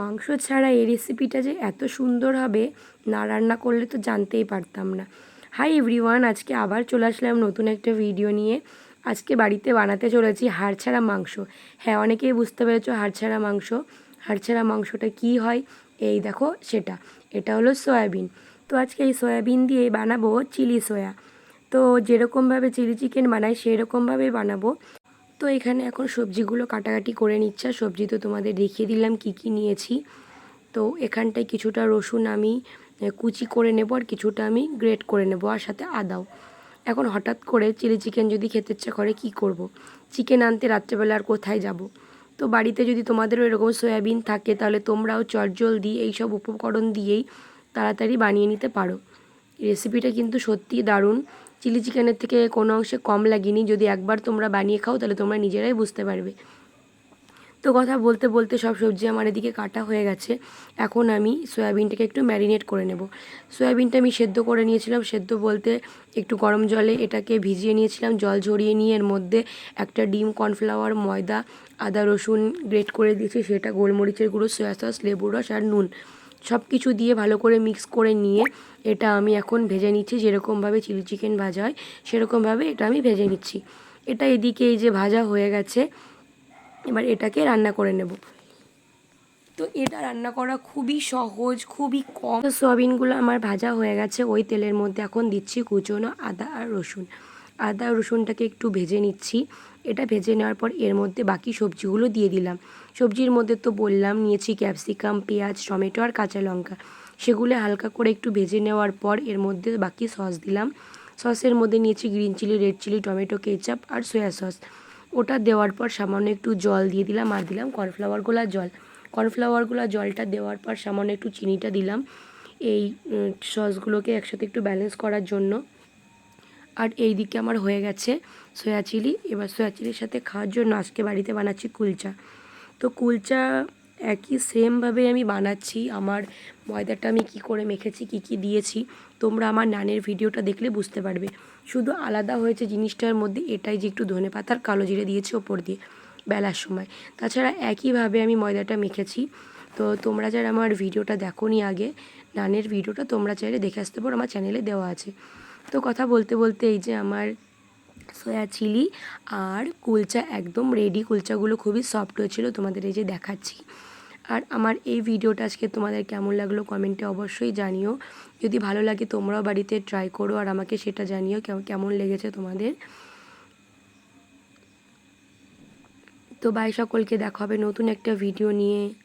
মাংস ছাড়া এই রেসিপিটা যে এত সুন্দর হবে, না রান্না করলে তো জানতেই পারতাম না। হাই এভরিওয়ান আজকে আবার চলে আসলাম নতুন একটা ভিডিও নিয়ে। আজকে বাড়িতে বানাতে চলেছি হাড় ছাড়া মাংস। হ্যাঁ অনেকেই বুঝতে পেরেছ হাড় ছাড়া মাংস। হাড় ছাড়া মাংসটা কী হয়? এই দেখো সেটা। এটা হলো সয়াবিন। তো আজকে এই সয়াবিন দিয়ে বানাবো চিলি সয়া। তো যেরকমভাবে চিলি চিকেন বানাই, সেরকমভাবেই বানাবো। তো এখানে এখন সবজিগুলো কাটাকাটি করে নিচ্ছে সবজি তো তোমাদের দেখিয়ে দিলাম কি কি নিয়েছি তো এখানটায় কিছুটা রসুন আমি কুচি করে নেব আর কিছুটা আমি গ্রেট করে নেব আর সাথে আদাও এখন হঠাৎ করে চিলি চিকেন যদি খেতে ইচ্ছা করে কি করব। চিকেন আনতে রাত্রেবেলা আর কোথায় যাব। তো বাড়িতে যদি তোমাদেরও এরকম সয়াবিন থাকে তাহলে তোমরাও চটজলদি এইসব উপকরণ দিয়েই তাড়াতাড়ি বানিয়ে নিতে পারো রেসিপিটা কিন্তু সত্যিই দারুণ। চিলি চিকেনের থেকে কোনো অংশে কম লাগেনি। যদি একবার তোমরা বানিয়ে খাও, তাহলে তোমরা নিজেরাই বুঝতে পারবে। তো কথা বলতে বলতে সব সবজি আমার এদিকে কাটা হয়ে গেছে। এখন আমি সয়াবিনটাকে একটু ম্যারিনেট করে নেব। সয়াবিনটা আমি সেদ্ধ করে নিয়েছিলাম। সেদ্ধ বলতে একটু গরম জলে এটাকে ভিজিয়ে নিয়েছিলাম। জল ঝরিয়ে নিয়ে এর মধ্যে একটা ডিম কর্নফ্লাওয়ার ময়দা, আদা, রসুন গ্রেট করে দিয়েছি। সেটা গোলমরিচের গুঁড়ো সয়া সস লেবুর রস আর নুন। সব কিছু দিয়ে ভালো করে মিক্স করে নিয়ে এটা আমি এখন ভেজে নিচ্ছি, যেরকমভাবে চিলি চিকেন ভাজা হয়, সেরকমভাবে এটা আমি ভেজে নিচ্ছি। এটা এদিকে এই যে ভাজা হয়ে গেছে, এবার এটাকে রান্না করে নেব। তো এটা রান্না করা খুবই সহজ, খুবই কম। সয়াবিনগুলো আমার ভাজা হয়ে গেছে, ওই তেলের মধ্যে এখন দিচ্ছি কুচনো আদা আর রসুন। আদা রসুনটাকে একটু ভেজে নিচ্ছি। এটা ভেজে নেওয়ার পর এর মধ্যে বাকি সবজিগুলো দিয়ে দিলাম। সবজির মধ্যে তো বললাম, নিয়েছি ক্যাপসিকাম, পেঁয়াজ, টমেটো আর কাঁচা লঙ্কা। সেগুলো হালকা করে একটু ভেজে নেওয়ার পর এর মধ্যে বাকি সস দিলাম। সসের মধ্যে নিয়েছি green chilli, red chilli, tomato, ketchup আর সয়া সস। ওটা দেওয়ার পর সামান্য একটু জল দিয়ে দিলাম আর দিলাম কর্নফ্লাওয়ার গোলা জল। কর্নফ্লাওয়ার গোলা জলটা দেওয়ার পর সামান্য একটু চিনিটা দিলাম। এই সসগুলোকে একসাথে একটু ব্যালেন্স করার জন্য। আর এই দিকে আমার হয়ে গেছে সয়া চিলি। এবার সয়া চিলির সাথে খাওয়ার জন্য আজকে বাড়িতে বানাচ্ছি কুলচা। তো কুলচা একই সেমভাবে আমি বানাচ্ছি। আমার ময়দাটা আমি কি করে মেখেছি, কি কি দিয়েছি, তোমরা আমার নানের ভিডিওটা দেখলে বুঝতে পারবে। শুধু আলাদা হয়েছে জিনিসটার মধ্যে এটাই যে একটু ধনে পাতার কালো জিরে দিয়েছি ওপর দিয়ে বেলার সময়। তাছাড়া একইভাবে আমি ময়দাটা মেখেছি। তো তোমরা যারা আমার ভিডিওটা দেখোনি আগে, নানের ভিডিওটা তোমরা চাইলে দেখে আসতে পারো, আমার চ্যানেলে দেওয়া আছে। তো কথা বলতে বলতে এই যে আমার সয়া চিলি আর কুলচা একদম রেডি কুলচাগুলো খুবই সফট হয়েছিল, তোমাদের এই যে দেখাচ্ছি। আর আমার এই ভিডিওটা আজকে তোমাদের কেমন লাগল কমেন্টে অবশ্যই জানিও। যদি ভালো লাগে তোমরাও বাড়িতে ট্রাই করো আর আমাকে সেটা জানিও কেম- কেমন লেগেছে তোমাদের। তো বাই সকলকে, দেখা হবে নতুন একটা ভিডিও নিয়ে।